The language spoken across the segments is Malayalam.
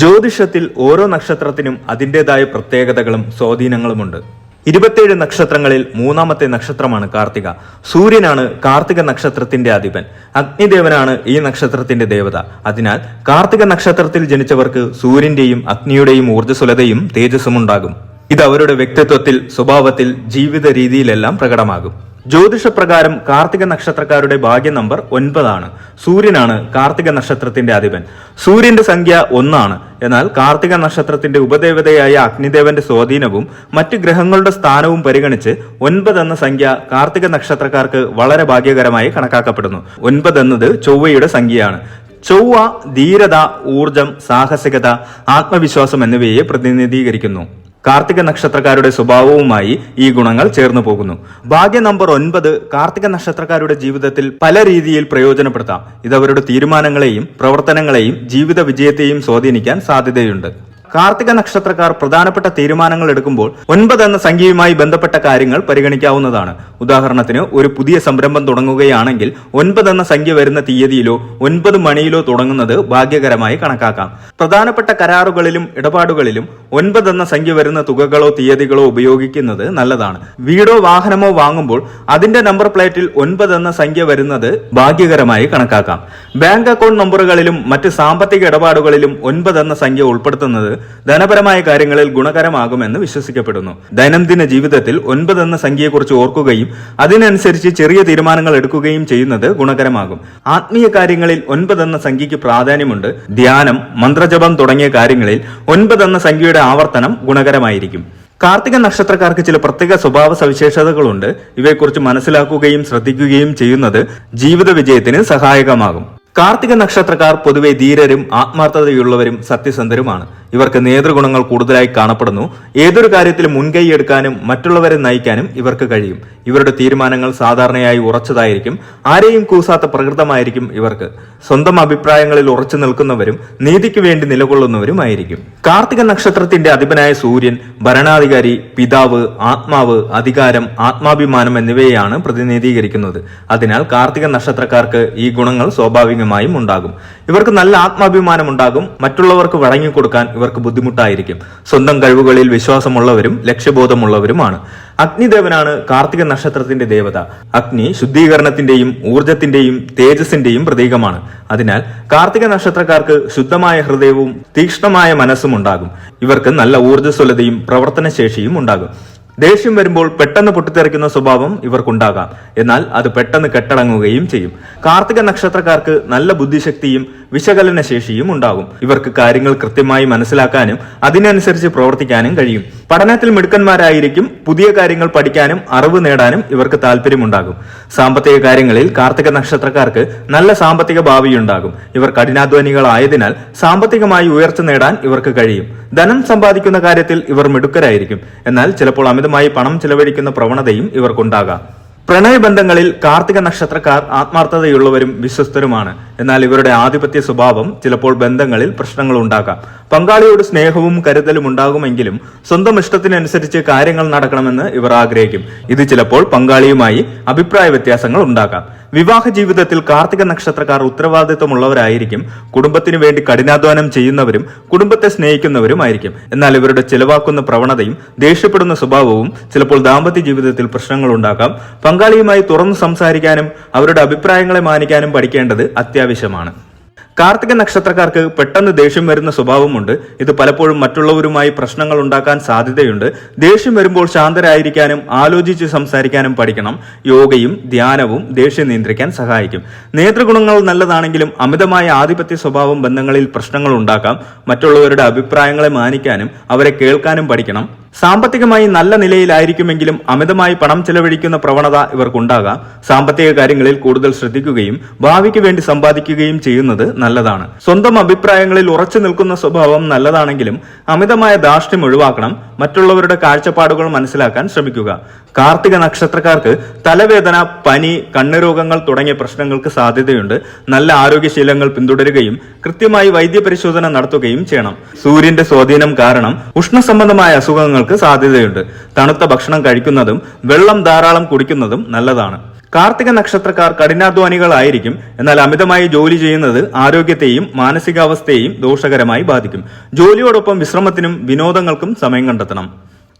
ജ്യോതിഷത്തിൽ ഓരോ നക്ഷത്രത്തിനും അതിന്റെതായ പ്രത്യേകതകളും സ്വാധീനങ്ങളുമുണ്ട്. ഇരുപത്തിയേഴ് നക്ഷത്രങ്ങളിൽ മൂന്നാമത്തെ നക്ഷത്രമാണ് കാർത്തിക. സൂര്യനാണ് കാർത്തിക നക്ഷത്രത്തിന്റെ അധിപൻ. അഗ്നിദേവനാണ് ഈ നക്ഷത്രത്തിന്റെ ദേവത. അതിനാൽ കാർത്തിക നക്ഷത്രത്തിൽ ജനിച്ചവർക്ക് സൂര്യന്റെയും അഗ്നിയുടെയും ഊർജസ്വലതയും തേജസ്സും ഉണ്ടാകും ഇത് അവരുടെ വ്യക്തിത്വത്തിൽ സ്വഭാവത്തിൽ ജീവിത രീതിയിലെല്ലാം പ്രകടമാകും. ജ്യോതിഷപ്രകാരം കാർത്തിക നക്ഷത്രക്കാരുടെ ഭാഗ്യ നമ്പർ ഒൻപതാണ്. സൂര്യനാണ് കാർത്തിക നക്ഷത്രത്തിന്റെ അധിപൻ. സൂര്യന്റെ സംഖ്യ ഒന്നാണ്. എന്നാൽ കാർത്തിക നക്ഷത്രത്തിന്റെ ഉപദേവതയായ അഗ്നിദേവന്റെ സ്വാധീനവും മറ്റ് ഗ്രഹങ്ങളുടെ സ്ഥാനവും പരിഗണിച്ച് ഒൻപത് എന്ന സംഖ്യ കാർത്തിക നക്ഷത്രക്കാർക്ക് വളരെ ഭാഗ്യകരമായി കണക്കാക്കപ്പെടുന്നു. ഒൻപത് എന്നത് ചൊവ്വയുടെ സംഖ്യയാണ്. ചൊവ്വ ധീരത ഊർജം സാഹസികത ആത്മവിശ്വാസം എന്നിവയെ പ്രതിനിധീകരിക്കുന്നു. കാർത്തിക നക്ഷത്രക്കാരുടെ സ്വഭാവവുമായി ഈ ഗുണങ്ങൾ ചേർന്നു പോകുന്നു. ഭാഗ്യ നമ്പർ ഒൻപത് കാർത്തിക നക്ഷത്രക്കാരുടെ ജീവിതത്തിൽ പല രീതിയിൽ പ്രയോജനപ്പെടുത്താം. ഇത് അവരുടെ തീരുമാനങ്ങളെയും പ്രവർത്തനങ്ങളെയും ജീവിത വിജയത്തെയും സ്വാധീനിക്കാൻ സാധ്യതയുണ്ട്. കാർത്തിക നക്ഷത്രക്കാർ പ്രധാനപ്പെട്ട തീരുമാനങ്ങൾ എടുക്കുമ്പോൾ ഒൻപത് എന്ന സംഖ്യയുമായി ബന്ധപ്പെട്ട കാര്യങ്ങൾ പരിഗണിക്കാവുന്നതാണ്. ഉദാഹരണത്തിന് ഒരു പുതിയ സംരംഭം തുടങ്ങുകയാണെങ്കിൽ ഒൻപത് എന്ന സംഖ്യ വരുന്ന തീയതിയിലോ ഒൻപത് മണിയിലോ തുടങ്ങുന്നത് ഭാഗ്യകരമായി കണക്കാക്കാം. പ്രധാനപ്പെട്ട കരാറുകളിലും ഇടപാടുകളിലും ഒൻപത് എന്ന സംഖ്യ വരുന്ന തുകകളോ തീയതികളോ ഉപയോഗിക്കുന്നത് നല്ലതാണ്. വീടോ വാഹനമോ വാങ്ങുമ്പോൾ അതിന്റെ നമ്പർ പ്ലേറ്റിൽ ഒൻപത് എന്ന സംഖ്യ വരുന്നത് ഭാഗ്യകരമായി കണക്കാക്കാം. ബാങ്ക് അക്കൗണ്ട് നമ്പറുകളിലും മറ്റ് സാമ്പത്തിക ഇടപാടുകളിലും ഒൻപത് എന്ന സംഖ്യ ഉൾപ്പെടുത്തുന്നത് ധനപരമായ കാര്യങ്ങളിൽ ഗുണകരമാകുമെന്ന് വിശ്വസിക്കപ്പെടുന്നു. ദൈനംദിന ജീവിതത്തിൽ ഒൻപത് എന്ന സംഖ്യയെക്കുറിച്ച് ഓർക്കുകയും അതിനനുസരിച്ച് ചെറിയ തീരുമാനങ്ങൾ എടുക്കുകയും ചെയ്യുന്നത് ഗുണകരമാകും. ആത്മീയ കാര്യങ്ങളിൽ ഒൻപതെന്ന സംഖ്യയ്ക്ക് പ്രാധാന്യമുണ്ട്. ധ്യാനം മന്ത്രജപം തുടങ്ങിയ കാര്യങ്ങളിൽ ഒൻപതെന്ന സംഖ്യയുടെ ആവർത്തനം ഗുണകരമായിരിക്കും. കാർത്തിക നക്ഷത്രക്കാർക്ക് ചില പ്രത്യേക സ്വഭാവ സവിശേഷതകളുണ്ട്. ഇവയെക്കുറിച്ച് മനസ്സിലാക്കുകയും ശ്രദ്ധിക്കുകയും ചെയ്യുന്നത് ജീവിത വിജയത്തിന് സഹായകമാകും. കാർത്തിക നക്ഷത്രക്കാർ പൊതുവെ ധീരരും ആത്മാർത്ഥതയുള്ളവരും സത്യസന്ധരുമാണ്. ഇവർക്ക് നേതൃഗുണങ്ങൾ കൂടുതലായി കാണപ്പെടുന്നു. ഏതൊരു കാര്യത്തിലും മുൻകൈ എടുക്കാനും മറ്റുള്ളവരെ നയിക്കാനും ഇവർക്ക് കഴിയും. ഇവരുടെ തീരുമാനങ്ങൾ സാധാരണയായി ഉറച്ചതായിരിക്കും. ആരെയും കൂസാത്ത പ്രകൃതമായിരിക്കും ഇവർക്ക്. സ്വന്തം അഭിപ്രായങ്ങളിൽ ഉറച്ചു നിൽക്കുന്നവരും നീതിക്ക് വേണ്ടി നിലകൊള്ളുന്നവരുമായിരിക്കും കാർത്തിക നക്ഷത്രത്തിന്റെ അധിപനായ സൂര്യൻ ഭരണാധികാരി പിതാവ് ആത്മാവ് അധികാരം ആത്മാഭിമാനം എന്നിവയെയാണ് പ്രതിനിധീകരിക്കുന്നത്. അതിനാൽ കാർത്തിക നക്ഷത്രക്കാർക്ക് ഈ ഗുണങ്ങൾ സ്വാഭാവികമായും ഉണ്ടാകും. ഇവർക്ക് നല്ല ആത്മാഭിമാനം ഉണ്ടാകും. മറ്റുള്ളവർക്ക് വഴങ്ങിക്കൊടുക്കാൻ ഇവർക്ക് ബുദ്ധിമുട്ടായിരിക്കും. സ്വന്തം കഴിവുകളിൽ വിശ്വാസമുള്ളവരും ലക്ഷ്യബോധമുള്ളവരുമാണ്. അഗ്നിദേവനാണ് കാർത്തിക നക്ഷത്രത്തിന്റെ ദേവത. അഗ്നി ശുദ്ധീകരണത്തിന്റെയും ഊർജത്തിന്റെയും തേജസിന്റെയും പ്രതീകമാണ്. അതിനാൽ കാർത്തിക നക്ഷത്രക്കാർക്ക് ശുദ്ധമായ ഹൃദയവും തീക്ഷ്ണമായ മനസ്സും ഉണ്ടാകും. ഇവർക്ക് നല്ല ഊർജസ്വലതയും പ്രവർത്തനശേഷിയും ഉണ്ടാകും. ദേഷ്യം വരുമ്പോൾ പെട്ടെന്ന് പൊട്ടിത്തെറിക്കുന്ന സ്വഭാവം ഇവർക്കുണ്ടാകാം. എന്നാൽ അത് പെട്ടെന്ന് കെട്ടടങ്ങുകയും ചെയ്യും. കാർത്തിക നക്ഷത്രക്കാർക്ക് നല്ല ബുദ്ധിശക്തിയും വിശകലന ശേഷിയും ഉണ്ടാകും. ഇവർക്ക് കാര്യങ്ങൾ കൃത്യമായി മനസ്സിലാക്കാനും അതിനനുസരിച്ച് പ്രവർത്തിക്കാനും കഴിയും. പഠനത്തിൽ മിടുക്കന്മാരായിരിക്കും. പുതിയ കാര്യങ്ങൾ പഠിക്കാനും അറിവ് നേടാനും ഇവർക്ക് താല്പര്യമുണ്ടാകും. സാമ്പത്തിക കാര്യങ്ങളിൽ കാർത്തിക നക്ഷത്രക്കാർക്ക് നല്ല സാമ്പത്തിക ഭാവിയുണ്ടാകും. ഇവർ കഠിനാധ്വാനികളായതിനാൽ സാമ്പത്തികമായി ഉയർച്ച നേടാൻ ഇവർക്ക് കഴിയും. ധനം സമ്പാദിക്കുന്ന കാര്യത്തിൽ ഇവർ മിടുക്കരായിരിക്കും. എന്നാൽ ചിലപ്പോൾ അമിതമായി പണം ചെലവഴിക്കുന്ന പ്രവണതയും ഇവർക്കുണ്ടാകാം. പ്രണയബന്ധങ്ങളിൽ കാർത്തിക നക്ഷത്രക്കാർ ആത്മാർത്ഥതയുള്ളവരും വിശ്വസ്തരുമാണ്. എന്നാൽ ഇവരുടെ ആധിപത്യ സ്വഭാവം ചിലപ്പോൾ ബന്ധങ്ങളിൽ പ്രശ്നങ്ങൾ ഉണ്ടാക്കാം. പങ്കാളിയോട് സ്നേഹവും കരുതലും ഉണ്ടാകുമെങ്കിലും സ്വന്തം ഇഷ്ടത്തിനനുസരിച്ച് കാര്യങ്ങൾ നടക്കണമെന്ന് ഇവർ ആഗ്രഹിക്കും. ഇത് ചിലപ്പോൾ പങ്കാളിയുമായി അഭിപ്രായ വ്യത്യാസങ്ങൾ ഉണ്ടാക്കാം. വിവാഹ ജീവിതത്തിൽ കാർത്തിക നക്ഷത്രക്കാർ ഉത്തരവാദിത്വമുള്ളവരായിരിക്കും. കുടുംബത്തിനു വേണ്ടി കഠിനാധ്വാനം ചെയ്യുന്നവരും കുടുംബത്തെ സ്നേഹിക്കുന്നവരും ആയിരിക്കും. എന്നാൽ ഇവരുടെ ചിലവാക്കുന്ന പ്രവണതയും ദേഷ്യപ്പെടുന്ന സ്വഭാവവും ചിലപ്പോൾ ദാമ്പത്യ ജീവിതത്തിൽ പ്രശ്നങ്ങൾ ഉണ്ടാക്കാം. പങ്കാളിയുമായി തുറന്നു സംസാരിക്കാനും അവരുടെ അഭിപ്രായങ്ങളെ മാനിക്കാനും പഠിക്കേണ്ടത് അത്യാവശ്യമാണ്. കാർത്തിക നക്ഷത്രക്കാർക്ക് പെട്ടെന്ന് ദേഷ്യം വരുന്ന സ്വഭാവമുണ്ട്. ഇത് പലപ്പോഴും മറ്റുള്ളവരുമായി പ്രശ്നങ്ങൾ ഉണ്ടാക്കാൻ സാധ്യതയുണ്ട്. ദേഷ്യം വരുമ്പോൾ ശാന്തരായിരിക്കാനും ആലോചിച്ച് സംസാരിക്കാനും പഠിക്കണം. യോഗയും ധ്യാനവും ദേഷ്യം നിയന്ത്രിക്കാൻ സഹായിക്കും. നേതൃഗുണങ്ങൾ നല്ലതാണെങ്കിലും അമിതമായ ആധിപത്യ സ്വഭാവം ബന്ധങ്ങളിൽ പ്രശ്നങ്ങൾ ഉണ്ടാക്കാം. മറ്റുള്ളവരുടെ അഭിപ്രായങ്ങളെ മാനിക്കാനും അവരെ കേൾക്കാനും പഠിക്കണം. സാമ്പത്തികമായി നല്ല നിലയിലായിരിക്കുമെങ്കിലും അമിതമായി പണം ചെലവഴിക്കുന്ന പ്രവണത ഇവർക്കുണ്ടാകാം. സാമ്പത്തിക കാര്യങ്ങളിൽ കൂടുതൽ ശ്രദ്ധിക്കുകയും ഭാവിക്ക് വേണ്ടി സമ്പാദിക്കുകയും ചെയ്യുന്നത് നല്ലതാണ്. സ്വന്തം അഭിപ്രായങ്ങളിൽ ഉറച്ചു നിൽക്കുന്ന സ്വഭാവം നല്ലതാണെങ്കിലും അമിതമായ ധാർഷ്ട്യം ഒഴിവാക്കണം മറ്റുള്ളവരുടെ കാഴ്ചപ്പാടുകൾ മനസ്സിലാക്കാൻ ശ്രമിക്കുക. കാർത്തിക നക്ഷത്രക്കാർക്ക് തലവേദന പനി കണ്ണുരോഗങ്ങൾ തുടങ്ങിയ പ്രശ്നങ്ങൾക്ക് സാധ്യതയുണ്ട്. നല്ല ആരോഗ്യശീലങ്ങൾ പിന്തുടരുകയും കൃത്യമായി വൈദ്യപരിശോധന നടത്തുകയും ചെയ്യണം. സൂര്യന്റെ സ്വാധീനം കാരണം ഉഷ്ണസംബന്ധമായ അസുഖങ്ങൾക്ക് സാധ്യതയുണ്ട്. തണുത്ത ഭക്ഷണം കഴിക്കുന്നതും വെള്ളം ധാരാളം കുടിക്കുന്നതും നല്ലതാണ്. കാർത്തിക നക്ഷത്രക്കാർ കഠിനാധ്വാനികളായിരിക്കും എന്നാൽ അമിതമായി ജോലി ചെയ്യുന്നത് ആരോഗ്യത്തെയും മാനസികാവസ്ഥയെയും ദോഷകരമായി ബാധിക്കും. ജോലിയോടൊപ്പം വിശ്രമത്തിനും വിനോദങ്ങൾക്കും സമയം കണ്ടെത്തണം.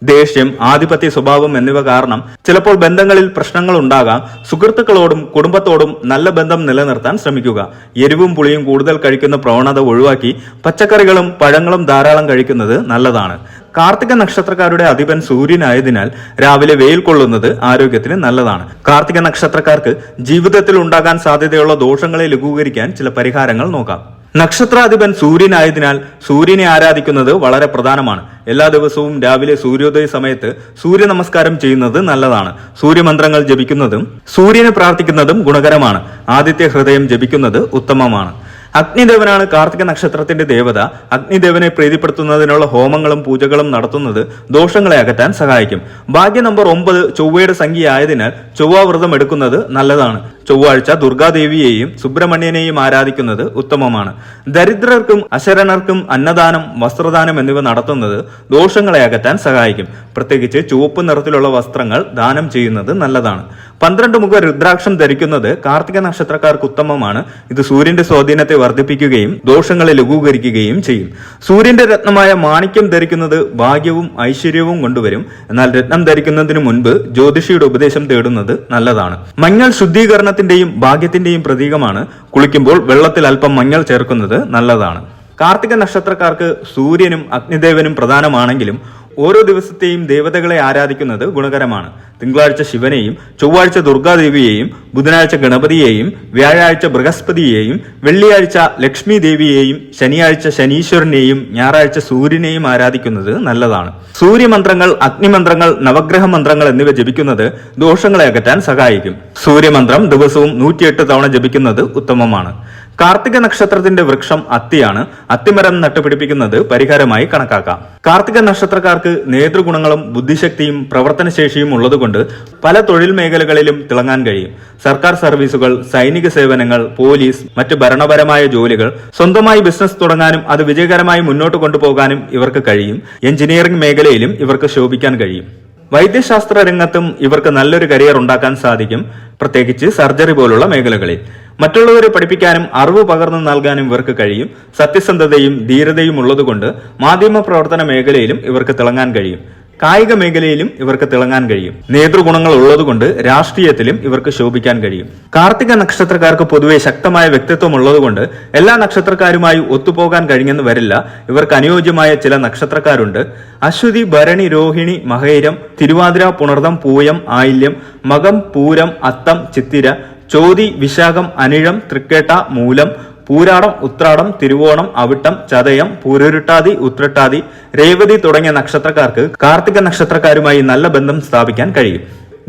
ദേഷ്യം ആധിപത്യ സ്വഭാവം എന്നിവ കാരണം ചിലപ്പോൾ ബന്ധങ്ങളിൽ പ്രശ്നങ്ങൾ ഉണ്ടാകാം. സുഹൃത്തുക്കളോടും കുടുംബത്തോടും നല്ല ബന്ധം നിലനിർത്താൻ ശ്രമിക്കുക. എരിവും പുളിയും കൂടുതൽ കഴിക്കുന്ന പ്രവണത ഒഴിവാക്കി പച്ചക്കറികളും പഴങ്ങളും ധാരാളം കഴിക്കുന്നത് നല്ലതാണ്. കാർത്തിക നക്ഷത്രക്കാരുടെ അധിപൻ സൂര്യനായതിനാൽ രാവിലെ വെയിൽ കൊള്ളുന്നത് ആരോഗ്യത്തിന് നല്ലതാണ്. കാർത്തിക നക്ഷത്രക്കാർക്ക് ജീവിതത്തിൽ ഉണ്ടാകാൻ സാധ്യതയുള്ള ദോഷങ്ങളെ ലഘൂകരിക്കാൻ ചില പരിഹാരങ്ങൾ നോക്കാം. നക്ഷത്രാധിപൻ സൂര്യനായതിനാൽ സൂര്യനെ ആരാധിക്കുന്നത് വളരെ പ്രധാനമാണ്. എല്ലാ ദിവസവും രാവിലെ സൂര്യോദയ സമയത്ത് സൂര്യ നമസ്കാരം ചെയ്യുന്നത് നല്ലതാണ്. സൂര്യമന്ത്രങ്ങൾ ജപിക്കുന്നതും സൂര്യനെ പ്രാർത്ഥിക്കുന്നതും ഗുണകരമാണ്. ആദിത്യ ഹൃദയം ജപിക്കുന്നത് ഉത്തമമാണ്. അഗ്നിദേവനാണ് കാർത്തിക നക്ഷത്രത്തിന്റെ ദേവത. അഗ്നിദേവനെ പ്രീതിപ്പെടുത്തുന്നതിനുള്ള ഹോമങ്ങളും പൂജകളും നടത്തുന്നത് ദോഷങ്ങളെ അകറ്റാൻ സഹായിക്കും. ഭാഗ്യ നമ്പർ ഒമ്പത് ചൊവ്വയുടെ സംഖ്യയായതിനാൽ ചൊവ്വാവ്രതം എടുക്കുന്നത് നല്ലതാണ്. ചൊവ്വാഴ്ച ദുർഗാദേവിയെയും സുബ്രഹ്മണ്യനെയും ആരാധിക്കുന്നത് ഉത്തമമാണ്. ദരിദ്രർക്കും അശരണർക്കും അന്നദാനം വസ്ത്രദാനം എന്നിവ നടത്തുന്നത് ദോഷങ്ങളെ അകറ്റാൻ സഹായിക്കും. പ്രത്യേകിച്ച് ചുവപ്പ് നിറത്തിലുള്ള വസ്ത്രങ്ങൾ ദാനം ചെയ്യുന്നത് നല്ലതാണ്. പന്ത്രണ്ട് മുഖ രുദ്രാക്ഷം ധരിക്കുന്നത് കാർത്തിക നക്ഷത്രക്കാർക്ക് ഉത്തമമാണ്. ഇത് സൂര്യന്റെ സ്വാധീനത്തെ വർദ്ധിപ്പിക്കുകയും ദോഷങ്ങളെ ലഘൂകരിക്കുകയും ചെയ്യും. സൂര്യന്റെ രത്നമായ മാണിക്യം ധരിക്കുന്നത് ഭാഗ്യവും ഐശ്വര്യവും കൊണ്ടുവരും. എന്നാൽ രത്നം ധരിക്കുന്നതിന് മുൻപ് ജ്യോതിഷിയുടെ ഉപദേശം തേടുന്നത് നല്ലതാണ്. മഞ്ഞൾ ശുദ്ധീകരണത്തിന്റെയും ഭാഗ്യത്തിന്റെയും പ്രതീകമാണ്. കുളിക്കുമ്പോൾ വെള്ളത്തിൽ അല്പം മഞ്ഞൾ ചേർക്കുന്നത് നല്ലതാണ്. കാർത്തിക നക്ഷത്രക്കാർക്ക് സൂര്യനും അഗ്നിദേവനും പ്രധാനമാണെങ്കിലും ഓരോ ദിവസത്തെയും ദേവതകളെ ആരാധിക്കുന്നത് ഗുണകരമാണ്. തിങ്കളാഴ്ച ശിവനെയും ചൊവ്വാഴ്ച ദുർഗാദേവിയെയും ബുധനാഴ്ച ഗണപതിയെയും വ്യാഴാഴ്ച ബൃഹസ്പതിയെയും വെള്ളിയാഴ്ച ലക്ഷ്മി ദേവിയെയും ശനിയാഴ്ച ശനീശ്വരനെയും ഞായറാഴ്ച സൂര്യനെയും ആരാധിക്കുന്നത് നല്ലതാണ്. സൂര്യമന്ത്രങ്ങൾ അഗ്നിമന്ത്രങ്ങൾ നവഗ്രഹ മന്ത്രങ്ങൾ എന്നിവ ജപിക്കുന്നത് ദോഷങ്ങളെ അകറ്റാൻ സഹായിക്കും. സൂര്യമന്ത്രം ദിവസവും നൂറ്റിയെട്ട് തവണ ജപിക്കുന്നത് ഉത്തമമാണ്. കാർത്തിക നക്ഷത്രത്തിന്റെ വൃക്ഷം അത്തിയാണ്. അത്തിമരം നട്ടുപിടിപ്പിക്കുന്നത് പരിഹാരമായി കണക്കാക്കാം. കാർത്തിക നക്ഷത്രക്കാർക്ക് നേതൃഗുണങ്ങളും ബുദ്ധിശക്തിയും പ്രവർത്തനശേഷിയും ഉള്ളതുകൊണ്ട് പല തൊഴിൽ മേഖലകളിലും തിളങ്ങാൻ കഴിയും. സർക്കാർ സർവീസുകൾ സൈനിക സേവനങ്ങൾ പോലീസ് മറ്റ് ഭരണപരമായ ജോലികൾ സ്വന്തമായി ബിസിനസ് തുടങ്ങാനും അത് വിജയകരമായി മുന്നോട്ട് കൊണ്ടുപോകാനും ഇവർക്ക് കഴിയും. എഞ്ചിനീയറിംഗ് മേഖലയിലും ഇവർക്ക് ശോഭിക്കാൻ കഴിയും. വൈദ്യശാസ്ത്ര രംഗത്തും ഇവർക്ക് നല്ലൊരു കരിയർ ഉണ്ടാക്കാൻ സാധിക്കും. പ്രത്യേകിച്ച് സർജറി പോലുള്ള മേഖലകളിൽ. മറ്റുള്ളവരെ പഠിപ്പിക്കാനും അറിവ് പകർന്നു നൽകാനും ഇവർക്ക് കഴിയും. സത്യസന്ധതയും ധീരതയും ഉള്ളതുകൊണ്ട് മാധ്യമ പ്രവർത്തന മേഖലയിലും ഇവർക്ക് തിളങ്ങാൻ കഴിയും. കായിക മേഖലയിലും ഇവർക്ക് തിളങ്ങാൻ കഴിയും. നേതൃഗുണങ്ങൾ ഉള്ളതുകൊണ്ട് രാഷ്ട്രീയത്തിലും ഇവർക്ക് ശോഭിക്കാൻ കഴിയും. കാർത്തിക നക്ഷത്രക്കാർക്ക് പൊതുവെ ശക്തമായ വ്യക്തിത്വം ഉള്ളതുകൊണ്ട് എല്ലാ നക്ഷത്രക്കാരുമായി ഒത്തുപോകാൻ കഴിഞ്ഞെന്ന് വരില്ല. ഇവർക്ക് അനുയോജ്യമായ ചില നക്ഷത്രക്കാരുണ്ട്. അശ്വതി ഭരണി രോഹിണി മഹേരം തിരുവാതിര പുണർദം പൂയം ആയില്യം മകം പൂരം അത്തം ചിത്തിര ചോതി വിശാഖം അനിഴം തൃക്കേട്ട മൂലം പൂരാടം ഉത്രാടം തിരുവോണം അവിട്ടം ചതയം പൂരുരുട്ടാതി ഉത്രട്ടാതി രേവതി തുടങ്ങിയ നക്ഷത്രക്കാർക്ക് കാർത്തിക നക്ഷത്രക്കാരുമായി നല്ല ബന്ധം സ്ഥാപിക്കാൻ കഴിയും.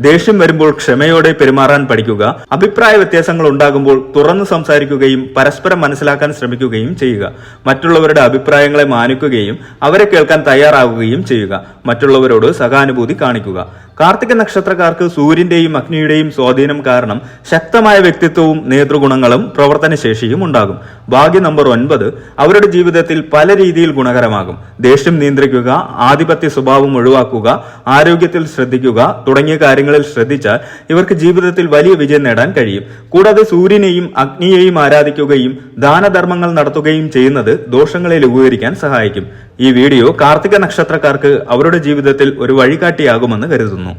ദേഷ്യം വരുമ്പോൾ ക്ഷമയോടെ പെരുമാറാൻ പഠിക്കുക അഭിപ്രായ വ്യത്യാസങ്ങൾ ഉണ്ടാകുമ്പോൾ തുറന്നു സംസാരിക്കുകയും പരസ്പരം മനസ്സിലാക്കാൻ ശ്രമിക്കുകയും ചെയ്യുക. മറ്റുള്ളവരുടെ അഭിപ്രായങ്ങളെ മാനിക്കുകയും അവരെ കേൾക്കാൻ തയ്യാറാകുകയും ചെയ്യുക. മറ്റുള്ളവരോട് സഹാനുഭൂതി കാണിക്കുക. കാർത്തിക നക്ഷത്രക്കാർക്ക് സൂര്യന്റെയും അഗ്നിയുടെയും സ്വാധീനം കാരണം ശക്തമായ വ്യക്തിത്വവും നേതൃഗുണങ്ങളും പ്രവർത്തനശേഷിയും ഉണ്ടാകും. ഭാഗ്യ നമ്പർ ഒൻപത് അവരുടെ ജീവിതത്തിൽ പല രീതിയിൽ ഗുണകരമാകും. ദേഷ്യം നിയന്ത്രിക്കുക ആധിപത്യ സ്വഭാവം ഒഴിവാക്കുക ആരോഗ്യത്തിൽ ശ്രദ്ധിക്കുക തുടങ്ങിയ കാര്യങ്ങളിൽ ശ്രദ്ധിച്ചാൽ ഇവർക്ക് ജീവിതത്തിൽ വലിയ വിജയം നേടാൻ കഴിയും. കൂടാതെ സൂര്യനെയും അഗ്നിയെയും ആരാധിക്കുകയും ദാനധർമ്മങ്ങൾ നടത്തുകയും ചെയ്യുന്നത് ദോഷങ്ങളെ ലഘൂകരിക്കാൻ സഹായിക്കും. ഈ വീഡിയോ കാർത്തിക നക്ഷത്രക്കാർക്ക് അവരുടെ ജീവിതത്തിൽ ഒരു വഴികാട്ടിയാകുമെന്ന് കരുതുന്നു